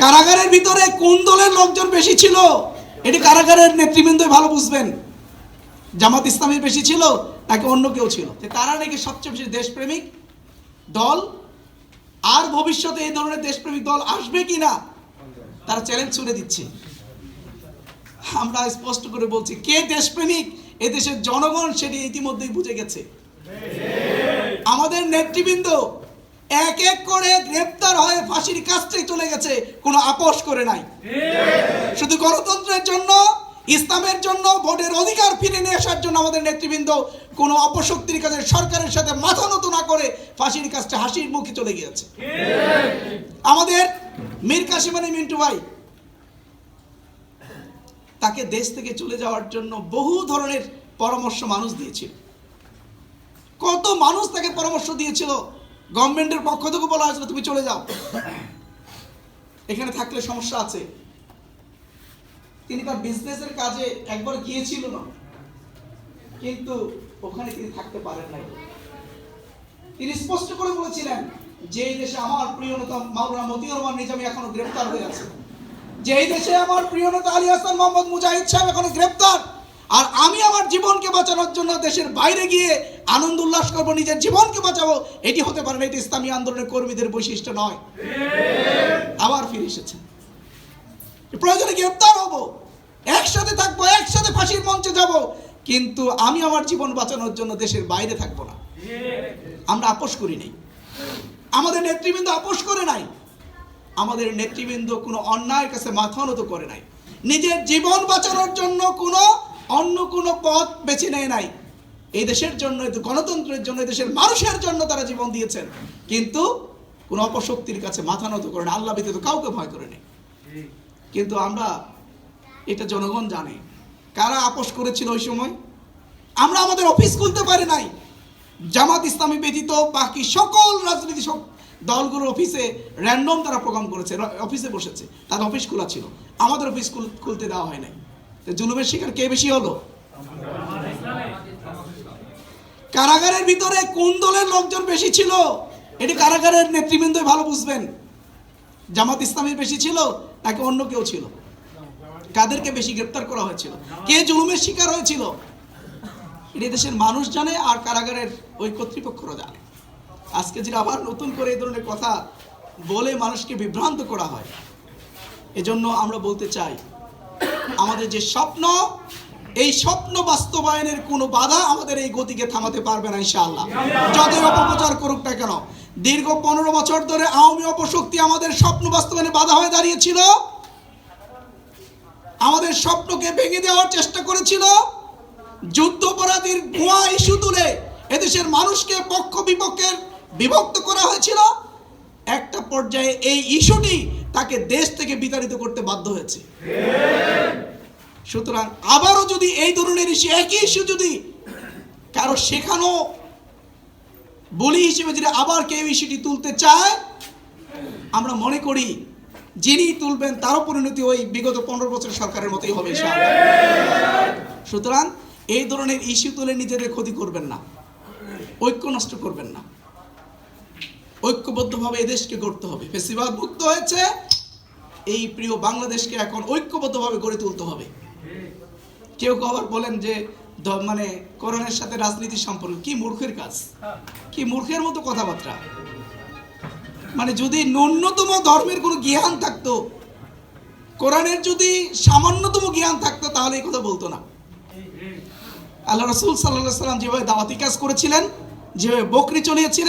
কারাগারের ভিতরে কোন দলের লোকজন বেশি ছিল? এটি কারাগারের নেতৃবৃন্দই ভালো বুঝবেন। জামাত ইসলামের বেশি ছিল, নাকি অন্য কেউ ছিল? তারা নাকি সবচেয়ে বেশি দেশপ্রেমিক দল, আর ভবিষ্যতে এই ধরনের দেশপ্রেমিক দল আসবে কি না তারা চ্যালেঞ্জ ছুড়ে দিচ্ছে। আমরা স্পষ্ট করে বলছি, কে দেশপ্রেমিক এ দেশের জনগণ সেটি ইতিমধ্যেই বুঝে গেছে। আমাদের নেতৃবৃন্দ এক এক করে গ্রেপ্তার হয়ে ফাঁসির কাজটাই চলে গেছে। কোনো আপোষ করে নাই। শুধু গণতন্ত্রের জন্য, ইসলামের জন্য, ভোটের অধিকার ফিরে নিয়ে আসার জন্য আমাদের নেতৃবৃন্দ কোনো অপশক্তির কাজে সরকারের সাথে মাথা নত না করে ফাঁসির কাজটা হাসির মুখে চলে গিয়েছে। আমাদের মীর আলী মিন্টু ভাই, তাকে দেশ থেকে চলে যাওয়ার জন্য বহু ধরনের পরামর্শ মানুষ দিয়েছিল। কত মানুষ তাকে পরামর্শ দিয়েছিল গভর্নমেন্টের পক্ষ থেকে বলা হয়েছিল তুমি চলে যাও। এখানে থাকলে সমস্যা আছে। তিনি তার বিজনেসের কাজে একবার গিয়েছিল না। কিন্তু ওখানে তিনি থাকতে পারেন নাই। তিনি স্পষ্ট করে বলেছিলেন যে দেশে আমার প্রিয় নেতা মাওলানা মতিউর রহমান নিজামী এখনও গ্রেফতার হয়ে আছে। যে এই দেশে আমার প্রিয় নেতা আলী হাসান মোহাম্মদ মুজাহিদ সাহেব এখনও গ্রেফতার আর আমি আমার জীবনকে বাঁচানোর জন্য দেশের বাইরে গিয়ে আনন্দ উল্লাস করব, নিজের জীবনকে বাঁচাবো, এটি হতে পারে না, এটি ইসলামী আন্দোলনের কর্মীদের বৈশিষ্ট্য নয়। আবার ফিরে এসেছে। প্রয়োজনে গ্রেপ্তার হব, একসাথে থাকব, একসাথে ফাঁসির মঞ্চে যাব, কিন্তু আমি আমার জীবন বাঁচানোর জন্য দেশের বাইরে থাকব না। আমরা আপোষ করি নাই। আমাদের নেতৃবৃন্দ আপোষ করে নাই। আমাদের নেতৃবৃন্দ কোনো অন্যায়ের কাছে মাথা নত করে নাই। নিজের জীবন বাঁচানোর জন্য কোনো অন্য কোনো পথ বেছে নেয় নাই। এই দেশের জন্য গণতন্ত্রের জন্য দেশের মানুষের জন্য তারা জীবন দিয়েছেন। কিন্তু কোনো অপশক্তির কাছে মাথা নত করে না, আল্লাহ ব্যতীত কাউকে ভয় করে নেই। কিন্তু আমরা, এটা জনগণ জানে। কারা আপোষ করেছিল ওই সময়? আমরা আমাদের অফিস খুলতে পারি নাই। জামাত ইসলামী ব্যতীত বাকি সকল রাজনীতি দলগুলোর অফিসে র্যান্ডম তারা প্রোগ্রাম করেছে, অফিসে বসেছে। তাদের অফিস খোলা ছিল। আমাদের অফিস খুলতে দেওয়া হয় নাই। জুলুমের শিকার কে বেশি হলো? কারাগারের ভিতরে কোন দলের লোকজন বেশি ছিল? এটি কারাগারের নেতৃবৃন্দই ভালো বুঝবেন। জামাত ইসলামের বেশি ছিল নাকি অন্য কেউ ছিল? কাদেরকে বেশি গ্রেপ্তার করা হয়েছিল? কে জুলুমের শিকার হয়েছিল? এটি দেশের মানুষ জানে আর কারাগারের ওই কর্তৃপক্ষরা জানে। আজকে যেটা আবার নতুন করে এই ধরনের কথা বলে মানুষকে বিভ্রান্ত করা হয়, এজন্য আমরা বলতে চাই আমাদের যে স্বপ্ন, এই স্বপ্ন বাস্তবায়নের কোনো বাধা আমাদের এই গতিকে থামাতে পারবে না ইনশাআল্লাহ। যতই অপপ্রচার করুক না কেন, দীর্ঘ পনেরো বছর ধরে আওয়ামী অপশক্তি আমাদের স্বপ্ন বাস্তবায়নে বাধা হয়ে দাঁড়িয়েছিল। আমাদের স্বপ্নকে ভেঙে দেওয়ার চেষ্টা করেছিল। যুদ্ধপরাধীর ভুয়া ইস্যু তুলে এদেশের মানুষকে পক্ষ বিপক্ষের বিভক্ত করা হয়েছিল। একটা পর্যায়ে এই ইস্যুটি তাকে দেশ থেকে বিতাড়িত করতে বাধ্য হয়েছে সুতরাং আবারও যদি এই ধরনের ইস্যু, একই ইস্যু যদি কারও শেখানো বলি হিসেবে যদি আবার কেউ ইস্যুটি তুলতে চায়, আমরা মনে করি যিনি তুলবেন তারও পরিণতি ওই বিগত পনেরো বছর সরকারের মতোই হবে। সুতরাং এই ধরনের ইস্যু তুলে নিজেদের ক্ষতি করবেন না, ঐক্য নষ্ট করবেন না ঐক্যবদ্ধভাবে এদেশকে গড়তে হবে। ফেসিবাদ মুক্ত হয়েছে, এই প্রিয় বাংলাদেশকে এখন ঐক্যবদ্ধভাবে গড়ে তুলতে হবে। কেউ কেউ আবার বলেন যে মানে করোনার সাথে রাজনীতির সম্পর্ক, কি মূর্খের কাজ? কি মূর্খের মতো কথাবার্তা? মানে যদি ন্যূনতম ধর্মের কোনো জ্ঞান থাকতো, কোরআনের যদি সামান্যতম জ্ঞান থাকতো, তাহলে এই কথা বলতো না। আল্লাহ রসুল সাল্লাহ সাল্লাম যেভাবে দাওয়াতি কাজ করেছিলেন, যেভাবে বকরি চলিয়েছিলেন